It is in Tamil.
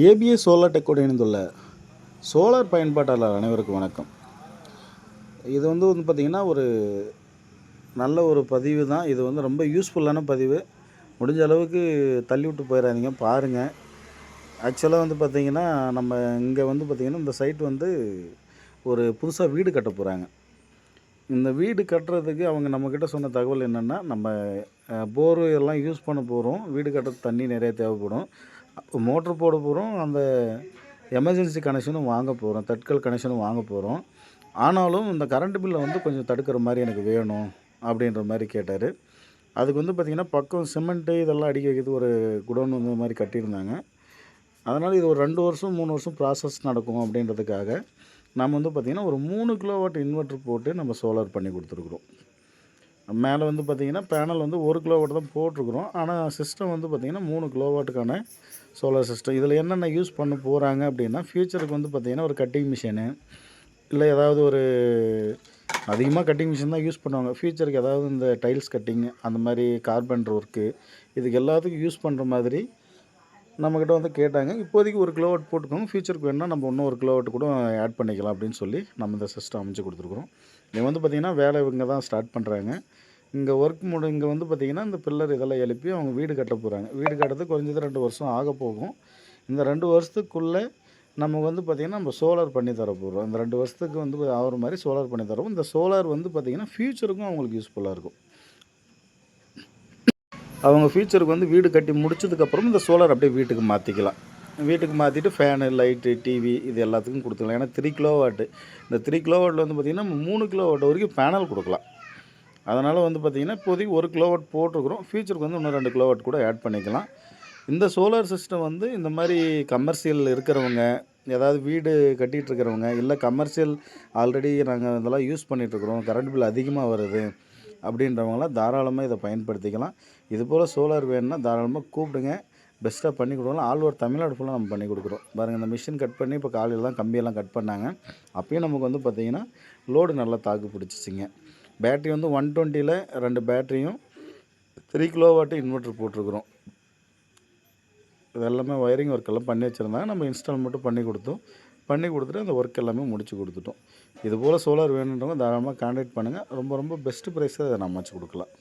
ஏபிஎஸ் சோலார் டெக்கோடு இணைந்துள்ள சோலார் பயன்பாட்டாளர் அனைவருக்கும் வணக்கம். இது வந்து வந்து பார்த்திங்கன்னா ஒரு நல்ல ஒரு பதிவு தான். இது வந்து ரொம்ப யூஸ்ஃபுல்லான பதிவு. முடிஞ்ச அளவுக்கு தள்ளி விட்டு போயிடாதீங்க பாருங்கள் ஆக்சுவலாக வந்து பார்த்திங்கன்னா நம்ம இங்கே வந்து பார்த்திங்கன்னா இந்த சைட் வந்து ஒரு புதுசாக வீடு கட்ட போகிறாங்க இந்த வீடு கட்டுறதுக்கு அவங்க நம்மக்கிட்ட சொன்ன தகவல் என்னென்னா நம்ம போர் எல்லாம் யூஸ் பண்ண போகிறோம் வீடு கட்டுறது தண்ணி நிறைய தேவைப்படும். மோட்ரு போட போகிறோம் அந்த எமர்ஜென்சி கனெக்ஷனும் வாங்க போகிறோம் தட்கல் கனெக்ஷனும் வாங்க போகிறோம் ஆனாலும் இந்த கரண்ட் பில்லை வந்து கொஞ்சம் தடுக்கிற மாதிரி எனக்கு வேணும் அப்படின்ற மாதிரி கேட்டார். அதுக்கு வந்து பார்த்திங்கன்னா பக்கம் சிமெண்ட்டு இதெல்லாம் அடிக்க வைக்கிறது ஒரு குடோன் இந்த மாதிரி கட்டியிருந்தாங்க. அதனால் இது ஒரு ரெண்டு வருஷம் மூணு வருஷம் ப்ராசஸ் நடக்கும் அப்படின்றதுக்காக நம்ம வந்து பார்த்திங்கன்னா ஒரு மூணு கிலோவாட் இன்வெர்ட்ரு போட்டு நம்ம சோலார் பண்ணி கொடுத்துருக்குறோம். மேலே வந்து பார்த்திங்கன்னா பேனல் வந்து ஒரு கிலோவாட் தான் போட்டிருக்குறோம். ஆனால் சிஸ்டம் வந்து பார்த்திங்கன்னா மூணு கிலோவாட்டுக்கான சோலார் சிஸ்டம். இதில் என்னென்ன யூஸ் பண்ண போகிறாங்க அப்படின்னா ஃப்யூச்சருக்கு வந்து பார்த்திங்கன்னா ஒரு கட்டிங் மிஷினு இல்லை ஏதாவது ஒரு அதிகமாக கட்டிங் மிஷின் தான் யூஸ் பண்ணுவாங்க. ஃப்யூச்சருக்கு ஏதாவது இந்த டைல்ஸ் கட்டிங் அந்த மாதிரி கார்பெண்டர் ஒர்க்கு இதுக்கு எல்லாத்துக்கும் யூஸ் பண்ணுற மாதிரி நம்மக்கிட்ட வந்து கேட்டாங்க. இப்போதைக்கு ஒரு கிலோவாட் போட்டுக்கோங்க. ஃப்யூச்சருக்கு வேணால் நம்ம இன்னும் ஒரு கிலோவாட் கூட ஆட் பண்ணிக்கலாம் அப்படின்னு சொல்லி நம்ம இந்த சிஸ்டம் அமைச்சு கொடுத்துருக்குறோம். இங்கே வந்து பார்த்திங்கன்னா வேலை இவங்க தான் ஸ்டார்ட் பண்ணுறாங்க இங்கே ஒர்க் முடி இங்கே வந்து பார்த்திங்கன்னா இந்த பில்லர் இதெல்லாம் எழுப்பி அவங்க வீடு கட்ட போகிறாங்க வீடு கட்டுறது குறைஞ்சது ரெண்டு வருஷம் ஆக போகும். இந்த ரெண்டு வருஷத்துக்குள்ளே நம்ம வந்து பார்த்திங்கன்னா நம்ம சோலார் பண்ணி தர போகிறோம் இந்த ரெண்டு வருஷத்துக்கு வந்து ஆகிற மாதிரி சோலார் பண்ணி தரோம் இந்த சோலார் வந்து பார்த்திங்கன்னா ஃப்யூச்சருக்கும் அவங்களுக்கு யூஸ்ஃபுல்லாக இருக்கும். அவங்க ஃப்யூச்சருக்கு வந்து வீடு கட்டி முடிச்சதுக்கப்புறம் இந்த சோலார் அப்படியே வீட்டுக்கு மாற்றிக்கலாம் வீட்டுக்கு மாற்றிட்டு ஃபேனு லைட்டு டிவி இது எல்லாத்துக்கும் கொடுத்துக்கலாம். ஏன்னா த்ரீ கிலோ வாட்டு இந்த த்ரீ கிலோ வாட்டில் வந்து பார்த்திங்கன்னா மூணு கிலோ வாட் வரைக்கும் பேனல் கொடுக்கலாம். அதனால் வந்து பார்த்திங்கன்னா இப்போதைக்கு ஒரு கிலோவாட் போட்டிருக்கிறோம். ஃப்யூச்சருக்கு வந்து இன்னும் ரெண்டு கிலோவாட் கூட ஆட் பண்ணிக்கலாம். இந்த சோலார் சிஸ்டம் வந்து இந்த மாதிரி கமர்ஷியல் இருக்கிறவங்க ஏதாவது வீடு கட்டிகிட்டு இருக்கிறவங்க இல்லை கமர்ஷியல் ஆல்ரெடி நாங்கள் இதெல்லாம் யூஸ் பண்ணிகிட்ருக்குறோம் கரண்ட் பில் அதிகமாக வருது அப்படின்றவங்களாம் தாராளமாக இதை பயன்படுத்திக்கலாம். இது போல் சோலார் வேணும்னா தாராளமாக கூப்பிடுங்க. பெஸ்ட்டாக பண்ணி கொடுக்கலாம். ஆல் ஓவர் தமிழ்நாடு ஃபுல்லாக நம்ம பண்ணி கொடுக்குறோம். பாருங்கள் இந்த மிஷின் கட் பண்ணி இப்போ காலையில் தான் கம்பியெல்லாம் கட் பண்ணாங்க. அப்பயும் நமக்கு வந்து பார்த்திங்கன்னா லோடு நல்லா தாக்கு பிடிச்சிச்சிங்க. பேட்ரி வந்து ஒன் டுவெண்ட்டியில் ரெண்டு பேட்டரியும் த்ரீ கிலோ வாட்டு இன்வெர்ட்ரு போட்டிருக்குறோம். இது எல்லாமே ஒயரிங் ஒர்க் எல்லாம் பண்ணி வச்சுருந்தாங்க. நம்ம இன்ஸ்டால் மட்டும் பண்ணி கொடுத்தோம். பண்ணி கொடுத்துட்டு அந்த ஒர்க் எல்லாமே முடிச்சு கொடுத்துட்டோம். இதுபோல் சோலார் வேணுன்றவங்க தாராளமாக கான்டாக்ட் பண்ணுங்கள் ரொம்ப ரொம்ப பெஸ்ட்டு ப்ரைஸாக அதை நம்ம வச்சு கொடுக்கலாம்.